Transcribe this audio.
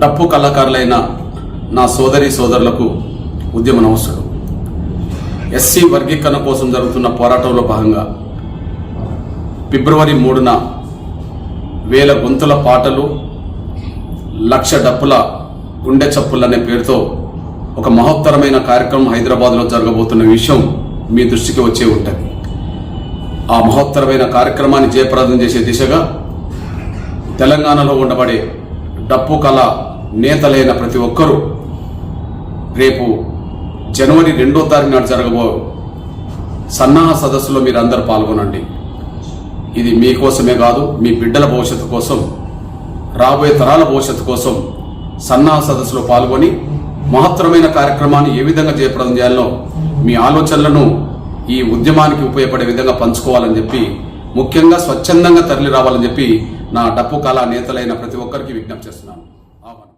డప్పు కళాకారులైన నా సోదరి సోదరులకు ఉద్యమ నమస్సులు ఎస్సీ వర్గీకరణ కోసం జరుగుతున్న పోరాటంలో భాగంగా ఫిబ్రవరి మూడున వేల గొంతుల పాటలు లక్ష డప్పుల గుండె చప్పులు అనే పేరుతో ఒక మహోత్తరమైన కార్యక్రమం హైదరాబాద్లో జరగబోతున్న విషయం మీ దృష్టికి వచ్చే ఉంటుంది. ఆ మహోత్తరమైన కార్యక్రమాన్ని జయప్రదం చేసే దిశగా తెలంగాణలో ఉండబడే డప్పు కళ నేతలైన ప్రతి ఒక్కరూ రేపు జనవరి రెండో తారీఖు నాడు జరగబో సన్నాహ సదస్సులో మీరు అందరు పాల్గొనండి. ఇది మీకోసమే కాదు మీ బిడ్డల భవిష్యత్తు కోసం రాబోయే తరాల భవిష్యత్తు కోసం సన్నాహ సదస్సులో పాల్గొని మహత్తరమైన కార్యక్రమాన్ని ఏ విధంగా జయప్రదం చేయాలో మీ ఆలోచనలను ఈ ఉద్యమానికి ఉపయోగపడే విధంగా పంచుకోవాలని చెప్పి ముఖ్యంగా స్వచ్ఛందంగా తరలి రావాలని చెప్పి నా డప్పు కళా నేతలైన ప్రతి ఒక్కరికి విజ్ఞప్తి చేస్తున్నాను. ఆహ్వానం